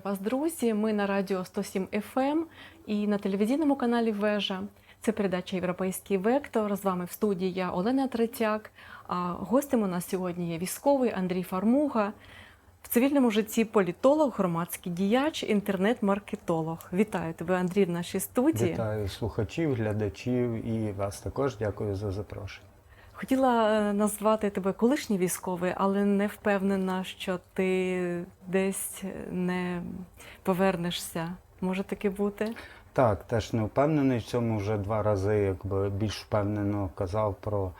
Вітаю вас, друзі. Ми на радіо 107 FM і на телевізійному каналі Вежа. Це передача Європейський вектор. З вами в студії я Олена Третяк. А гостем у нас сьогодні є військовий Андрій Фармуга. В цивільному житті політолог, громадський діяч, інтернет-маркетолог. Вітаю тебе, Андрій, в нашій студії. Вітаю слухачів, глядачів і вас також дякую за запрошення. Хотіла е, назвати тебе колишній військовий, але не впевнена, що ти десь не повернешся. Може таке бути? Так, теж не впевнений в цьому вже два рази, якби більш впевнено казав про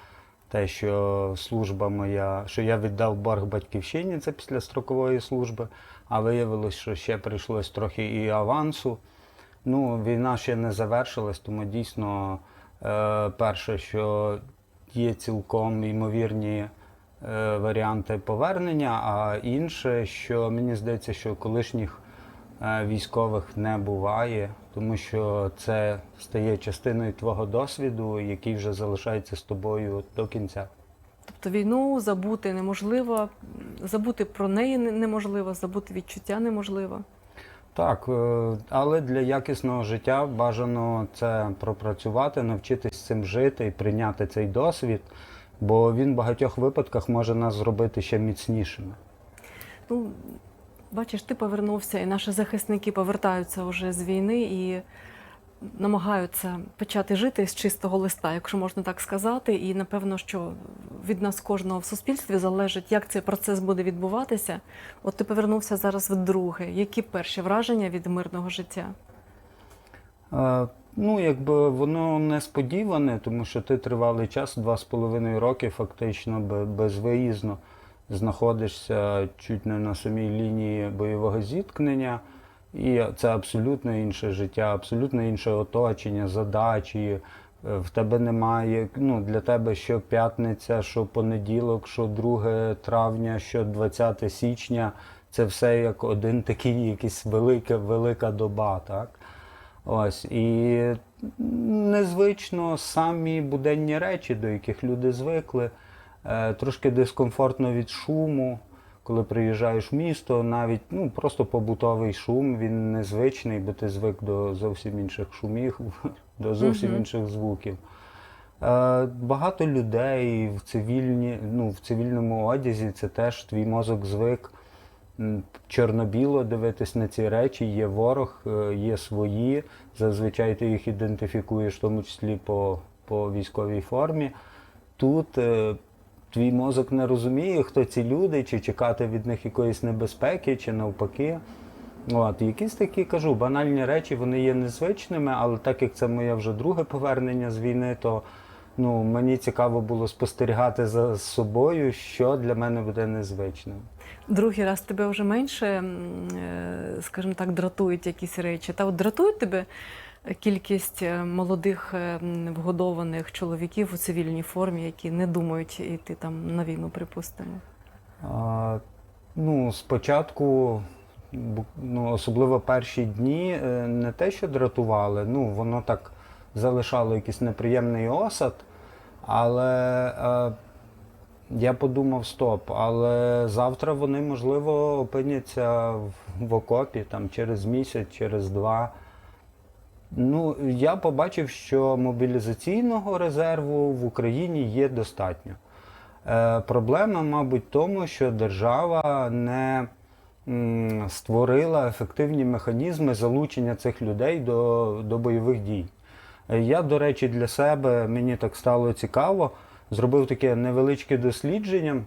те, що служба моя, що я віддав борг батьківщині, це після строкової служби, а виявилось, що ще прийшлось трохи і авансу. Ну, війна ще не завершилась, тому дійсно, е, перше, що є цілком ймовірні е, варіанти повернення, а інше, що мені здається, що колишніх е, військових не буває, тому що це стає частиною твого досвіду, який вже залишається з тобою до кінця. Тобто війну забути неможливо, забути про неї неможливо, забути відчуття неможливо. Так, е, але для якісного життя бажано це пропрацювати, навчитись цим жити і прийняти цей досвід, бо він в багатьох випадках може нас зробити ще міцнішими. Ну, бачиш, ти повернувся, і наші захисники повертаються вже з війни і намагаються почати жити з чистого листа, якщо можна так сказати. І напевно, що від нас кожного в суспільстві залежить, як цей процес буде відбуватися. От ти повернувся зараз вдруге. Які перші враження від мирного життя? Е, Ну, якби воно несподіване, тому що ти тривалий час, два з половиною роки, фактично безвиїзно знаходишся чуть не на самій лінії бойового зіткнення. І це абсолютно інше життя, абсолютно інше оточення, задачі. Е, В тебе немає, ну, для тебе що п'ятниця, що понеділок, що 2 травня, що 20 січня. Це все як один такий якийсь велика, велика доба, так? Ось і незвично самі буденні речі, до яких люди звикли. Е, трошки дискомфортно від шуму, коли приїжджаєш в місто, навіть ну, просто побутовий шум, він незвичний, бо ти звик до зовсім інших шумів, до зовсім інших звуків. Е, багато людей в, цивільні, ну, в цивільному одязі це теж твій мозок звик чорно-біло дивитись на ці речі. Є ворог, е, є свої. Зазвичай ти їх ідентифікуєш, в тому числі по, по військовій формі. Тут е, твій мозок не розуміє, хто ці люди, чи чекати від них якоїсь небезпеки, чи навпаки. От, якісь такі кажу, банальні речі, вони є незвичними, але так як це моє вже друге повернення з війни, то ну, мені цікаво було спостерігати за собою, що для мене буде незвичним. Другий раз тебе вже менше, е, скажімо так, дратують якісь речі. Та от дратують тебе кількість е, молодих е, вгодованих чоловіків у цивільній формі, які не думають йти там на війну, припустимо. А, ну, спочатку, ну, особливо перші дні, е, не те, що дратували, ну, воно так залишало якийсь неприємний осад, але я подумав, стоп, але завтра вони, можливо, опиняться в окопі там, через місяць, через два. Ну, я побачив, що мобілізаційного резерву в Україні є достатньо. Е, проблема, мабуть, в тому, що держава не м, створила ефективні механізми залучення цих людей до, до бойових дій. Е, Я, до речі, для себе мені так стало цікаво, зробив таке невеличке дослідження,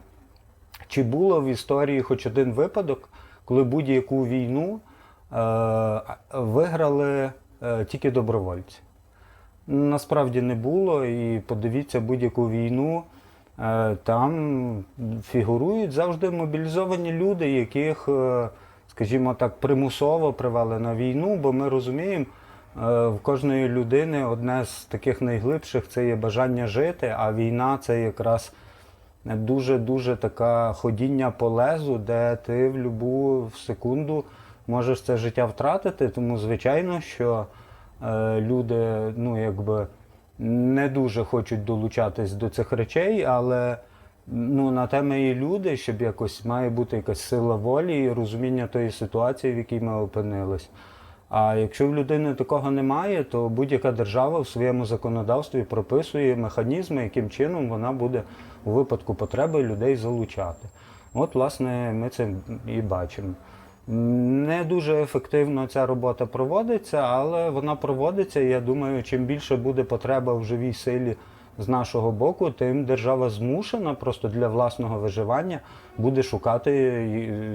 чи було в історії хоч один випадок, коли будь-яку війну е, виграли тільки добровольці. Насправді не було, і подивіться будь-яку війну. е, Там фігурують завжди мобілізовані люди, яких, е, скажімо так, примусово привели на війну, бо ми розуміємо, е, в кожної людини одне з таких найглибших це є бажання жити, а війна це якраз дуже-дуже така ходіння по лезу, де ти в будь-яку секунду можеш це життя втратити. Тому, звичайно, що е, люди, ну, якби не дуже хочуть долучатись до цих речей, але ну, на те ми і люди, щоб якось має бути якась сила волі і розуміння тої ситуації, в якій ми опинились. А якщо в людини такого немає, то будь-яка держава в своєму законодавстві прописує механізми, яким чином вона буде у випадку потреби людей залучати. От, власне, ми це і бачимо. Не дуже ефективно ця робота проводиться, але вона проводиться. Я думаю, чим більше буде потреба в живій силі з нашого боку, тим держава змушена просто для власного виживання буде шукати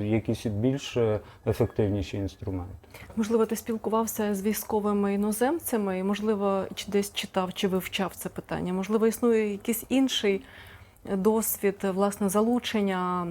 якісь більш ефективніші інструменти. Можливо, ти спілкувався з військовими іноземцями, і можливо, чи десь читав чи вивчав це питання. Можливо, існує якийсь інший досвід власне залучення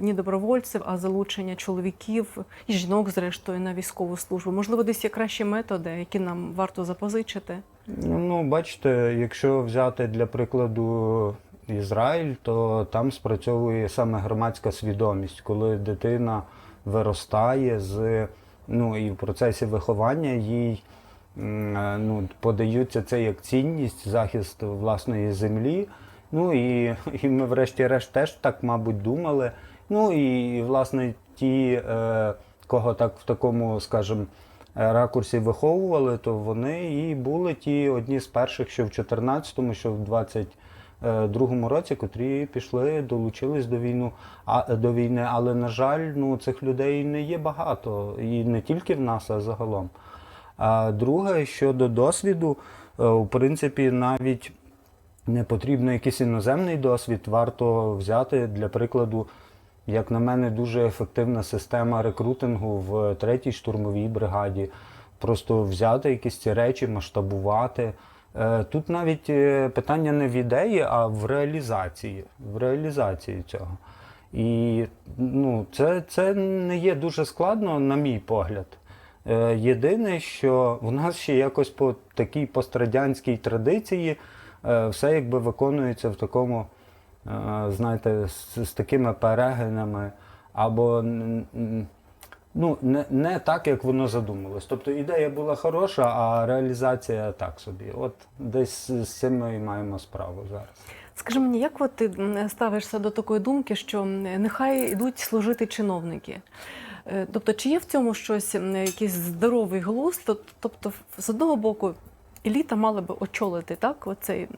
не добровольців, а залучення чоловіків і жінок, зрештою, на військову службу. Можливо, десь є кращі методи, які нам варто запозичити. Ну, бачите, якщо взяти для прикладу Ізраїль, то там спрацьовує саме громадська свідомість, коли дитина виростає з ну і в процесі виховання їй е, ну, подаються це як цінність, захист власної землі. Ну і, і ми, врешті-решт, теж так, мабуть, думали. Ну і власне ті, е, кого так в такому, скажімо, е, ракурсі виховували, то вони і були ті одні з перших, що в 14-му, що в 22-му році, котрі пішли, долучились до війну, а до війни. Але на жаль, ну цих людей не є багато, і не тільки в нас, а загалом. А друге, щодо досвіду, е, в принципі, навіть не потрібно якийсь іноземний досвід, варто взяти для прикладу. Як на мене, дуже ефективна система рекрутингу в третій штурмовій бригаді. Просто взяти якісь ці речі, масштабувати. Е, Тут навіть е, питання не в ідеї, а в реалізації. В реалізації цього. І ну, це, це не є дуже складно, на мій погляд. Е, Єдине, що в нас ще якось по такій пострадянській традиції все якби виконується в такому, е, знаєте, з, з такими перегинами, або ну, не, не так, як воно задумалось. Тобто ідея була хороша, а реалізація так собі. От десь з цим ми і маємо справу зараз. Скажи мені, як от ти ставишся до такої думки, що нехай йдуть служити чиновники? Е, Тобто, чи є в цьому щось, якийсь здоровий глузд? Тобто, з одного боку, еліта мала би очолити так, оцей е,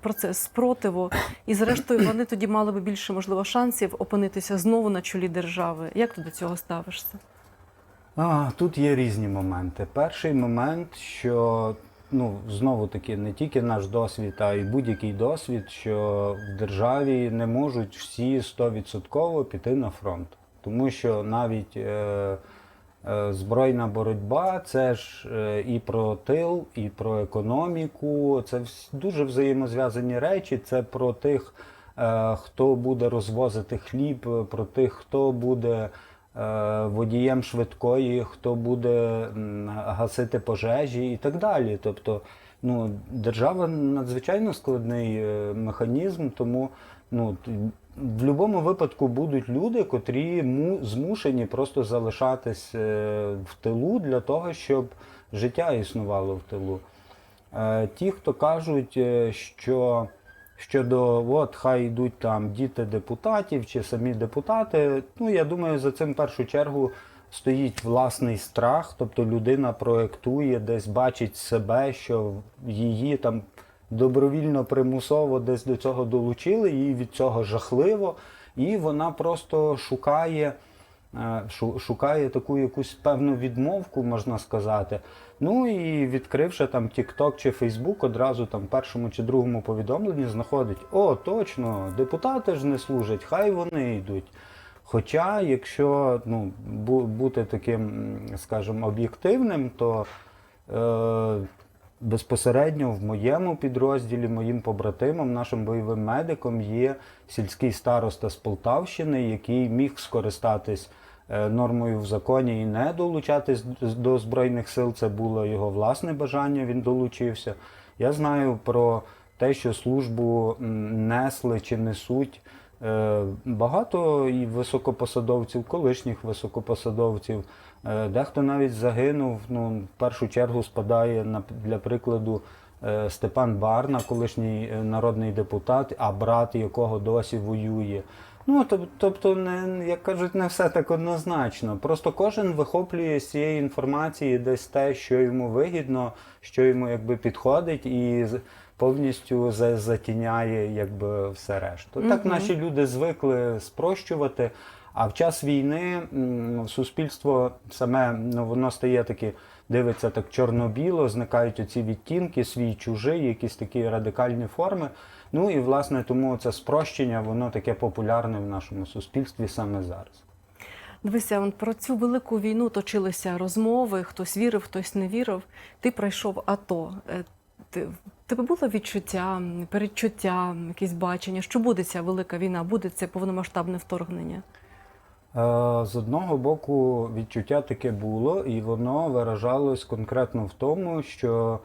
процес спротиву, і зрештою вони тоді мали би більше можливо шансів опинитися знову на чолі держави. Як ти до цього ставишся? А, тут є різні моменти. Перший момент, що ну, знову таки не тільки наш досвід, а й будь-який досвід, що в державі не можуть всі 100% піти на фронт. Тому що навіть е, збройна боротьба це ж е, і про тил, і про економіку. Це дуже взаємозв'язані речі. Це про тих, е, хто буде розвозити хліб, е, про тих, хто буде е, водієм швидкої, хто буде гасити пожежі і так далі. Тобто, ну, держава надзвичайно складний е, механізм, тому ну, в будь-якому випадку будуть люди, котрі му, змушені просто залишатись е, в тилу для того, щоб життя існувало в тилу. Е, Ті, хто кажуть, е, що щодо от хай йдуть там діти депутатів чи самі депутати, ну я думаю, за цим в першу чергу стоїть власний страх, тобто людина проєктує, десь бачить себе, що її там добровільно примусово десь до цього долучили, їй від цього жахливо, і вона просто шукає. е, Шукає таку якусь певну відмовку, можна сказати. Ну і відкривши там TikTok чи Facebook, одразу там першому чи другому повідомленні знаходить: о, точно, депутати ж не служать, хай вони йдуть. Хоча, якщо ну, бу- бути таким, скажімо, об'єктивним, то е, безпосередньо в моєму підрозділі, моїм побратимом, нашим бойовим медиком є сільський староста з Полтавщини, який міг скористатись е, нормою в законі і не долучатись до Збройних сил. Це було його власне бажання, він долучився. Я знаю про те, що службу несли чи несуть е, багато і високопосадовців, колишніх високопосадовців. Е, Дехто навіть загинув. Ну, в першу чергу спадає на для прикладу е, Степан Барна, колишній е, народний депутат, а брат якого досі воює. Ну, тоб- тобто, не, як кажуть, не все так однозначно. Просто кожен вихоплює з цієї інформації десь те, що йому вигідно, що йому якби підходить, і повністю затіняє якби все решту. Так наші люди звикли спрощувати. А в час війни суспільство саме ну, воно стає таке, дивиться так чорно-біло, зникають оці відтінки, свій чужий, якісь такі радикальні форми. Ну і власне тому це спрощення, воно таке популярне в нашому суспільстві саме зараз. Дивися, про цю велику війну точилися розмови, хтось вірив, хтось не вірив. Ти пройшов АТО. Е, тебе було відчуття, передчуття, м, якесь бачення, що буде ця велика війна, буде це повномасштабне вторгнення? Е, З одного боку, відчуття таке було, і воно виражалось конкретно в тому, що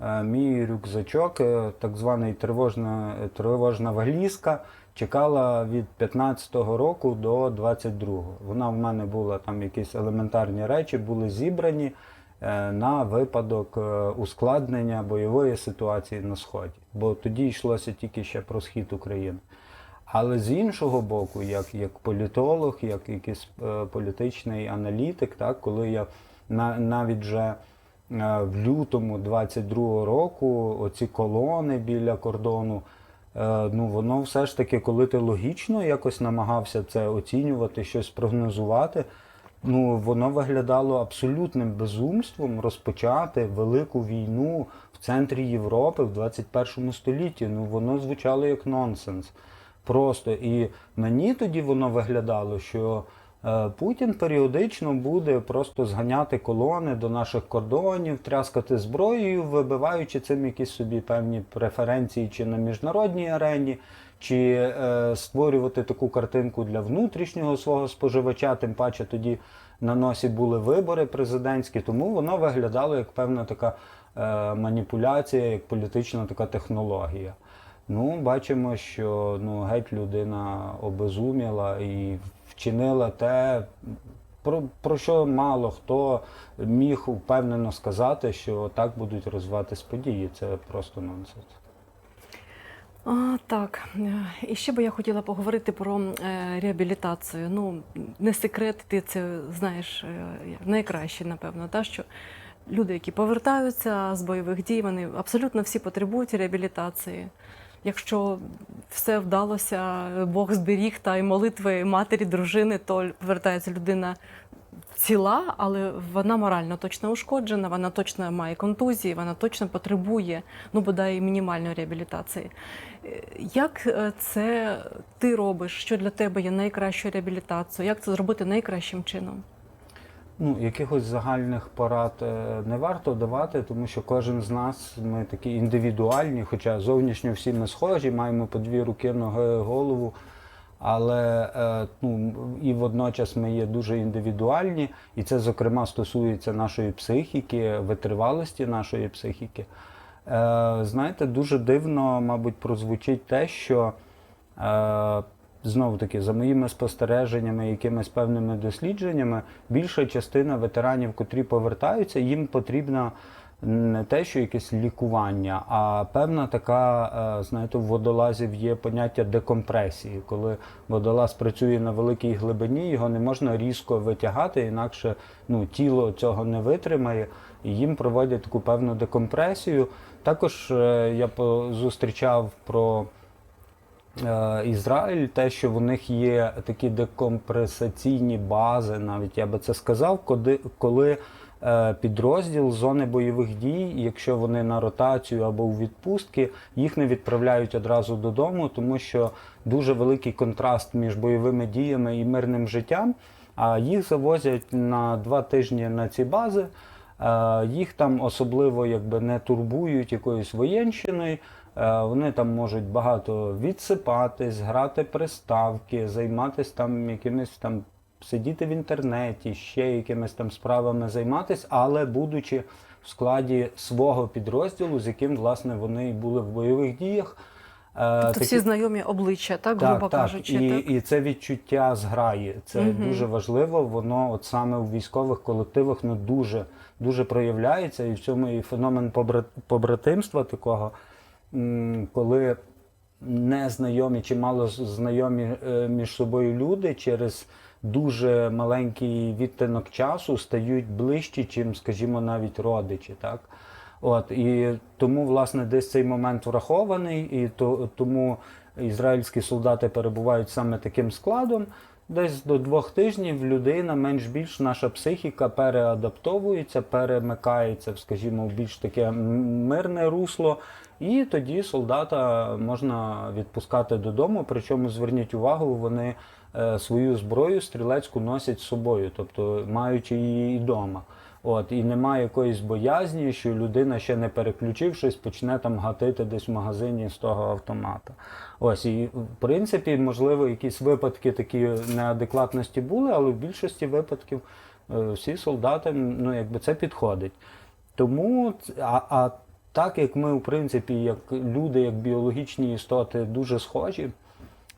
е, мій рюкзачок, е, так званий тривожна, тривожна валізка, чекала від 15-го року до 22-го. Вона в мене була там якісь елементарні речі, були зібрані на випадок ускладнення бойової ситуації на сході. Бо тоді йшлося тільки ще про схід України. Але з іншого боку, як, як політолог, як якийсь е, політичний аналітик, так, коли я на, навіть вже е, в лютому 22-го року оці колони біля кордону, е, ну воно все ж таки, коли ти логічно якось намагався це оцінювати, щось прогнозувати, ну воно виглядало абсолютним безумством розпочати велику війну в центрі Європи в 21 столітті. Ну воно звучало як нонсенс. Просто і мені тоді воно виглядало, що е, Путін періодично буде просто зганяти колони до наших кордонів, тряскати зброєю, вибиваючи цим якісь собі певні преференції чи на міжнародній арені, чи е, створювати таку картинку для внутрішнього свого споживача, тим паче тоді на носі були вибори президентські, тому воно виглядало як певна така е, маніпуляція, як політична така технологія. Ну, бачимо, що ну, геть людина обезуміла і вчинила те, про, про що мало хто міг впевнено сказати, що так будуть розвиватись події. Це просто нонсенс. А, так, і ще би я хотіла поговорити про е, реабілітацію. Ну, не секрет, ти це знаєш е, найкраще, напевно, та, що люди, які повертаються з бойових дій, вони абсолютно всі потребують реабілітації. Якщо все вдалося, Бог зберіг та й молитви матері, дружини, то повертається людина ціла, але вона морально точно ушкоджена, вона точно має контузії, вона точно потребує ну бодай мінімальної реабілітації. Е, Як е, це ти робиш? Що для тебе є найкращою реабілітацією? Як це зробити найкращим чином? Ну, якихось загальних порад е, не варто давати, тому що кожен з нас ми такі індивідуальні, хоча зовнішньо всі ми схожі, маємо по дві руки, ноги, голову. Але е, ну, і водночас ми є дуже індивідуальні, і це, зокрема, стосується нашої психіки, витривалості нашої психіки. Е, знаєте, дуже дивно, мабуть, прозвучить те, що знову таки, за моїми спостереженнями, якимись певними дослідженнями, більша частина ветеранів, котрі повертаються, їм потрібно не те, що якесь лікування, а певна така, е, знаєте, в водолазів є поняття декомпресії. Коли водолаз працює на великій глибині, його не можна різко витягати, інакше ну, тіло цього не витримає, і їм проводять таку певну декомпресію. Також е, я зустрічав про Ізраїль, те, що в них є такі декомпресаційні бази, навіть я би це сказав, коли, коли е, підрозділ зони бойових дій, якщо вони на ротацію або у відпустки, їх не відправляють одразу додому, тому що дуже великий контраст між бойовими діями і мирним життям. А їх завозять на два тижні на ці бази. Е, Їх там особливо якби не турбують якоюсь воєнщиною. Е, Вони там можуть багато відсипатись, грати приставки, займатися там якимись там сидіти в інтернеті, ще якимись там справами займатися, але будучи в складі свого підрозділу, з яким власне вони і були в бойових діях. Е, Тобто всі знайомі обличчя, так, грубо кажучи. і, так? і це відчуття зграї. Це Мгм. дуже важливо. Воно от саме у військових колективах ну, дуже, дуже проявляється. І в цьому і феномен побратимства такого, коли незнайомі чи мало знайомі е, між собою люди через дуже маленький відтинок часу стають ближчі, чим, скажімо, навіть родичі. Так? От, і тому, власне, десь цей момент врахований, і то, тому ізраїльські солдати перебувають саме таким складом. Десь до двох тижнів людина менш-більш наша психіка переадаптовується, перемикається, скажімо, в більш таке мирне русло, і тоді солдата можна відпускати додому. Причому зверніть увагу, вони е, свою зброю стрілецьку носять з собою, тобто маючи її і вдома. От, і немає якоїсь боязні, що людина ще не переключившись, почне там гатити десь в магазині з того автомата. Ось, і в принципі, можливо, якісь випадки такі неадекватності були, але в більшості випадків е, всі солдати, ну, якби це підходить. Тому, а, а так як ми, в принципі, як люди, як біологічні істоти, дуже схожі,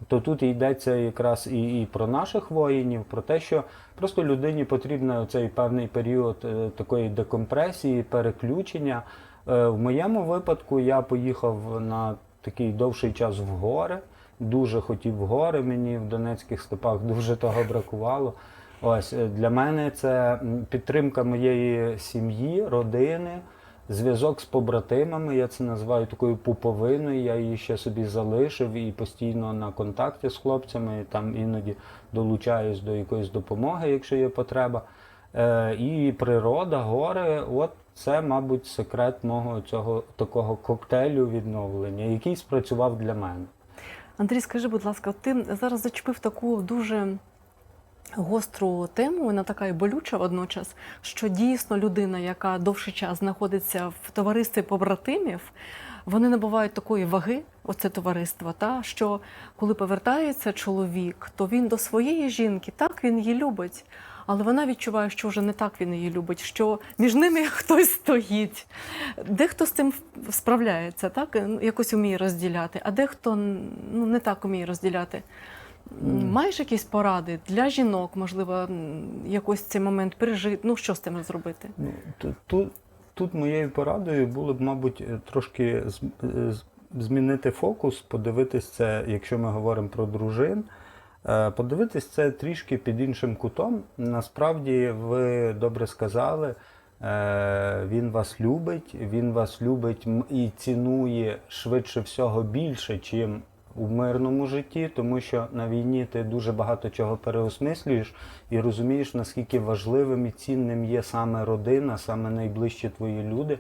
то тут йдеться якраз і, і про наших воїнів, про те, що просто людині потрібен цей певний період е, такої декомпресії, переключення. Е, в моєму випадку я поїхав на такий довший час в гори. Дуже хотів гори, мені в Донецьких степах дуже того бракувало. Ось е, для мене це підтримка моєї сім'ї, родини, зв'язок з побратимами. Я це називаю такою пуповиною. Я її ще собі залишив і постійно на контакті з хлопцями. Там іноді долучаюсь до якоїсь допомоги, якщо є потреба. Е, і природа, гори, от це, мабуть, секрет мого цього такого коктейлю відновлення, який спрацював для мене. Андрій, скажи, будь ласка, ти зараз зачепив таку дуже гостру тему, вона така і болюча водночас, що дійсно людина, яка довший час знаходиться в товаристві побратимів, вони набувають такої ваги, оце товариство, та що коли повертається чоловік, то він до своєї жінки, так він її любить. Але вона відчуває, що вже не так він її любить, що між ними хтось стоїть. Дехто з цим справляється, так якось вміє розділяти, а дехто ну, не так вміє розділяти. Маєш якісь поради для жінок, можливо, якось цей момент пережити? Ну що з тим зробити? Ну, тут, тут, моєю порадою було б, мабуть, е, трошки е, змінити фокус, подивитись це, якщо ми говоримо про дружин, е, подивитись це трішки під іншим кутом. Насправді, ви добре сказали, він вас любить, він вас любить і цінує швидше всього більше, чим у мирному житті, тому що на війні ти дуже багато чого переосмислюєш і розумієш, наскільки важливим і цінним є саме родина, саме найближчі твої люди.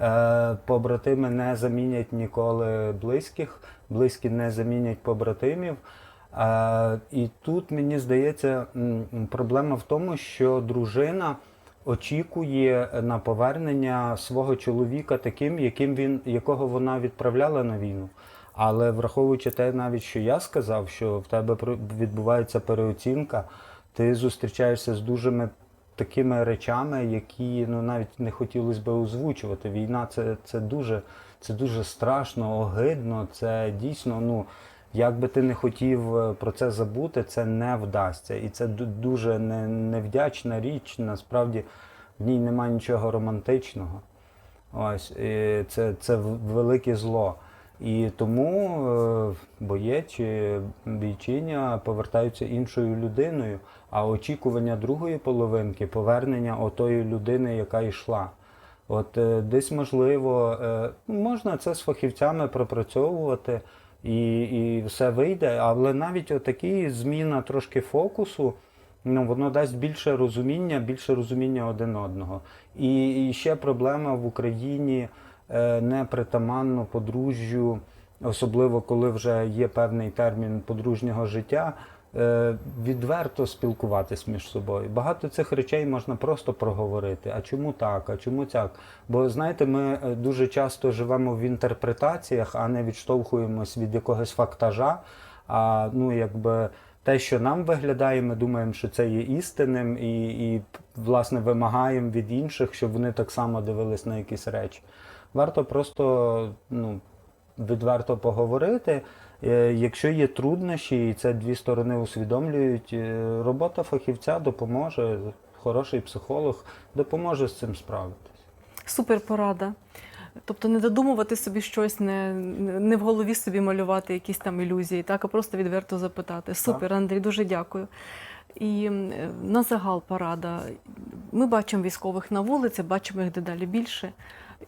Е, Побратими не замінять ніколи близьких, близькі не замінять побратимів. Е, І тут мені здається, проблема в тому, що дружина очікує на повернення свого чоловіка таким, яким він, якого вона відправляла на війну. Але враховуючи те, навіть що я сказав, що в тебе відбувається переоцінка, ти зустрічаєшся з дуже такими речами, які ну навіть не хотілося би озвучувати. Війна це, це дуже це дуже страшно, огидно. Це дійсно, ну як би ти не хотів е, про це забути, це не вдасться. І це дуже не- невдячна річ. Насправді в ній немає нічого романтичного. Ось і це, це велике зло. І тому е, боєць чи бійчиня повертаються іншою людиною, а очікування другої половинки повернення отої людини, яка йшла. От е, десь можливо, е, можна це з фахівцями пропрацьовувати і, і все вийде, але навіть отакі зміна трошки фокусу, ну, воно дасть більше розуміння, більше розуміння один одного. І, і ще проблема в Україні непритаманно подружжю, особливо коли вже є певний термін подружнього життя, е, відверто спілкуватись між собою. Багато цих речей можна просто проговорити. А чому так? А чому так? Бо знаєте, ми е, дуже часто живемо в інтерпретаціях, а не відштовхуємось від якогось фактажа. А ну, якби те, що нам виглядає, ми думаємо, що це є істинним, і, і власне вимагаємо від інших, щоб вони так само дивились на якісь речі. Варто просто ну, відверто поговорити. Е, Якщо є труднощі, і це дві сторони усвідомлюють, е, робота фахівця допоможе, хороший психолог допоможе з цим справитись. Супер порада. Тобто не додумувати собі щось, не, не в голові собі малювати якісь там ілюзії, так, а просто відверто запитати. Супер, Андрій, дуже дякую. І на загал порада. Ми бачимо військових на вулиці, бачимо їх дедалі більше,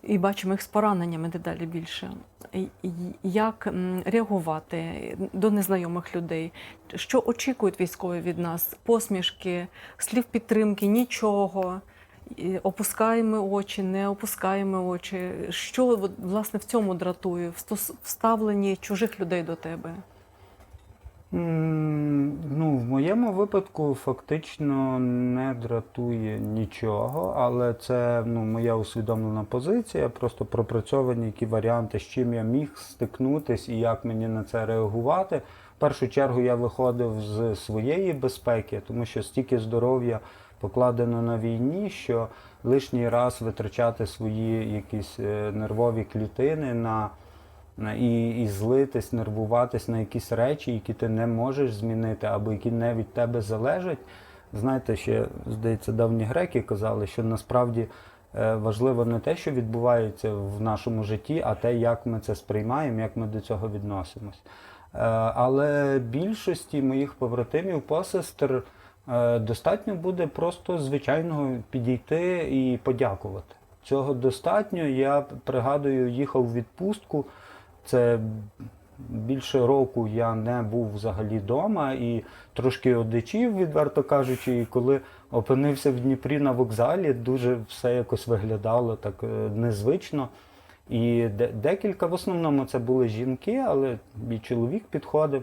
і бачимо їх з пораненнями дедалі більше. Як реагувати до незнайомих людей? Що очікують військові від нас? Посмішки, слів підтримки, нічого. Опускаємо очі, не опускаємо очі. Що власне в цьому дратує? В ставленні чужих людей до тебе? Ну, в моєму випадку фактично не дратує нічого, але це ну, моя усвідомлена позиція, просто пропрацьовані які варіанти, з чим я міг стикнутись і як мені на це реагувати. В першу чергу я виходив з своєї безпеки, тому що стільки здоров'я покладено на війні, що лишній раз витрачати свої якісь е, нервові клітини на- і, і злитись, нервуватись на якісь речі, які ти не можеш змінити, або які не від тебе залежать. Знаєте, ще, здається, давні греки казали, що насправді е, важливо не те, що відбувається в нашому житті, а те, як ми це сприймаємо, як ми до цього відносимось. Е, Але більшості моїх побратимів, посестер, е, достатньо буде просто звичайного підійти і подякувати. Цього достатньо. Я пригадую, їхав в відпустку. Це більше року я не був взагалі вдома і трошки одичів, відверто кажучи, і коли опинився в Дніпрі на вокзалі, дуже все якось виглядало так е, незвично. І декілька, в основному це були жінки, але і чоловік підходив,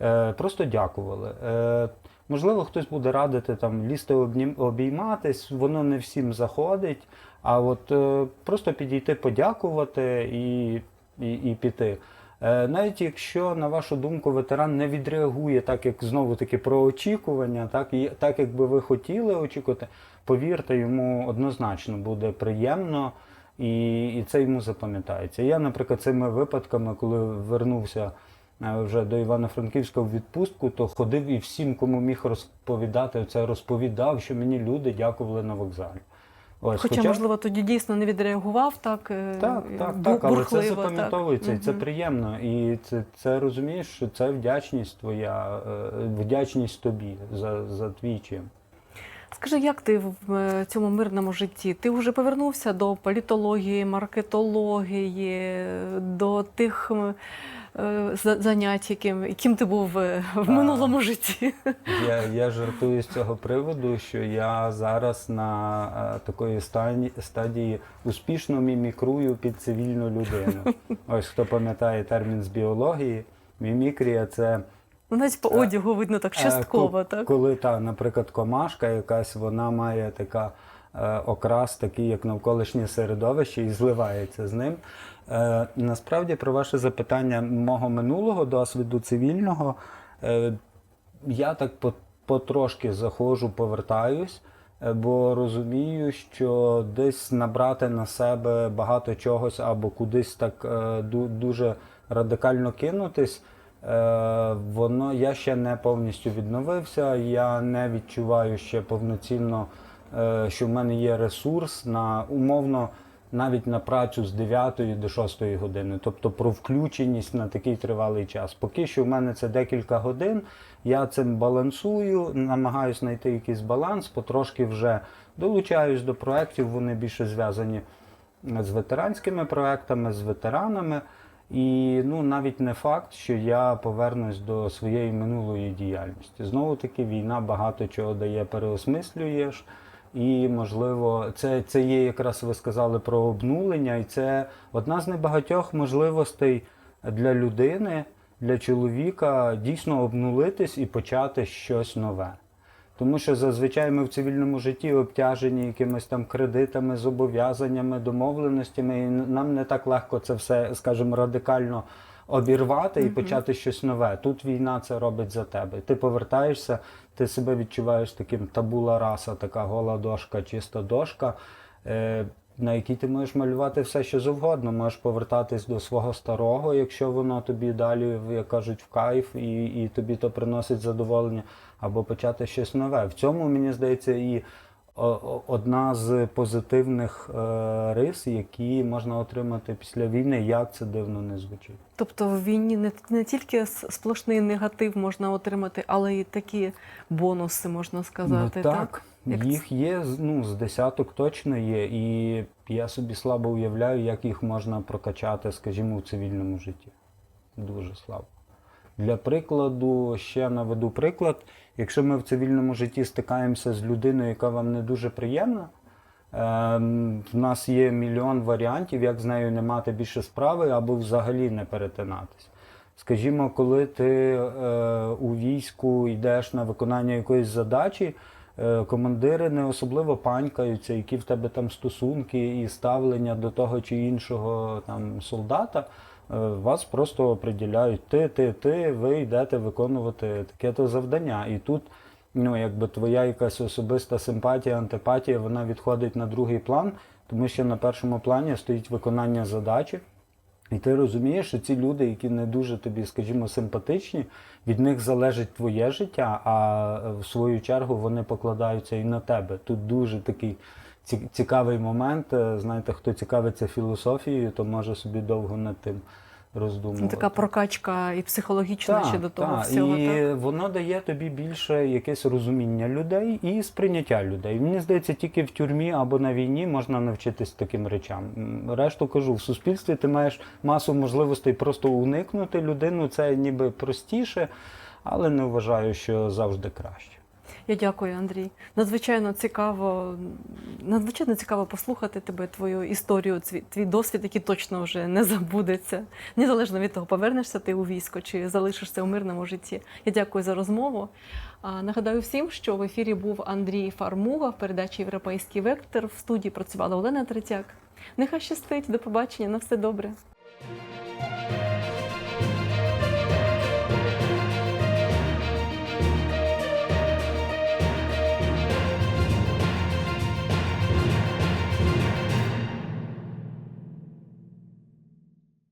е, просто дякували. Е, можливо, хтось буде радити там лізти обійматись, воно не всім заходить. А от просто підійти подякувати і, і, і піти. Е, навіть якщо, на вашу думку, ветеран не відреагує так, як знову таки про очікування, так, і, так як би ви хотіли очікувати, повірте, йому однозначно буде приємно і, і це йому запам'ятається. Я, наприклад, цими випадками, коли вернувся е, вже до Івано-Франківська в відпустку, то ходив і всім, кому міг розповідати, це розповідав, що мені люди дякували на вокзалі. Ось, Хоча, можливо, тоді дійсно не відреагував так, е, так, так, бу- так, але це запам'ятовується, і це приємно. І це, це розумієш, що це вдячність твоя, е, вдячність тобі за, за твій чин. Скажи, як ти в е, цьому мирному житті? Ти вже повернувся до політології, маркетології, до тих занять, яким, яким ти був е, в А. минулому житті? Я, я жартую з цього приводу, що я зараз на е, такої стадії успішно мімікрую під цивільну людину. Ось хто пам'ятає термін з біології, мімікрія це Ну, навіть по Е, одягу видно так Е, частково, ко- так? Коли та, наприклад, комашка якась, вона має така е, окрас, такий, як навколишнє середовище, і зливається з ним. Е, насправді, про ваше запитання мого минулого досвіду цивільного, е, я так по- потрошки заходжу, повертаюсь. е, Бо розумію, що десь набрати на себе багато чогось або кудись так дуже радикально кинутись, воно я ще не повністю відновився. Я не відчуваю ще повноцінно, що в мене є ресурс на умовно навіть на працю з 9 до 6 години, тобто про включеність на такий тривалий час. Поки що в мене це декілька годин. Я цим балансую, намагаюся знайти якийсь баланс, потрошки вже долучаюсь до проєктів. Вони більше зв'язані з ветеранськими проектами, з ветеранами. І ну навіть не факт, що я повернусь до своєї минулої діяльності. Знову таки, війна багато чого дає, переосмислюєш. І, можливо, це, це є якраз ви сказали про обнулення, і це одна з небагатьох можливостей для людини, для чоловіка дійсно обнулитись і почати щось нове. Тому що зазвичай ми в цивільному житті обтяжені якимись там кредитами, зобов'язаннями, домовленостями, і нам не так легко це все, скажімо, радикально обірвати і почати щось нове. Тут війна це робить за тебе. Ти повертаєшся, ти себе відчуваєш таким табула раса, така гола дошка, чиста дошка. Е, на якій ти можеш малювати все, що завгодно. Можеш повертатись до свого старого, якщо воно тобі далі, як кажуть, в кайф, і, і тобі то приносить задоволення, або почати щось нове. В цьому, мені здається, і одна з позитивних е, рис, які можна отримати після війни, як це дивно не звучить. Тобто в війні не, не тільки сплошний негатив можна отримати, але й такі бонуси, можна сказати. ну, так? так, Як їх є з- ну, з десяток точно є, і я собі слабо уявляю, як їх можна прокачати, скажімо, в цивільному житті. Дуже слабо. Для прикладу, ще наведу приклад. Якщо ми в цивільному житті стикаємося з людиною, яка вам не дуже приємна, ем, в нас є мільйон варіантів, як з нею не мати більше справи або взагалі не перетинатись. Скажімо, коли ти е, у війську йдеш на виконання якоїсь задачі, е, командири не особливо панькаються, які в тебе там стосунки і ставлення до того чи іншого там солдата. Е, Вас просто определяють ти, ти, ти, ви йдете виконувати таке то завдання. І тут ну, якби твоя якась особиста симпатія, антипатія, вона відходить на другий план, тому що на першому плані стоїть виконання задачі. І ти розумієш, що ці люди, які не дуже тобі, скажімо, симпатичні, від них залежить твоє життя, а е, в свою чергу вони покладаються і на тебе. Тут дуже такий цікавий момент. Е, Знаєте, хто цікавиться філософією, то може собі довго над тим роздумувати. Така прокачка і психологічна ще до того так. всього. І Так? воно дає тобі більше якесь розуміння людей і сприйняття людей. Мені здається, тільки в тюрмі або на війні можна навчитись таким речам. Решту кажу, в суспільстві ти маєш масу можливостей просто уникнути людину. Це ніби простіше, але не вважаю, що завжди краще. Я дякую, Андрій. Надзвичайно цікаво, надзвичайно цікаво послухати тебе, твою історію, твій, досвід, який точно вже не забудеться. Незалежно від того, повернешся ти у військо чи залишишся у мирному житті. Я дякую за розмову. Нагадаю всім, що в ефірі був Андрій Фармуга в передачі Європейський вектор. В студії працювала Олена Третяк. Нехай щастить, до побачення, на все добре.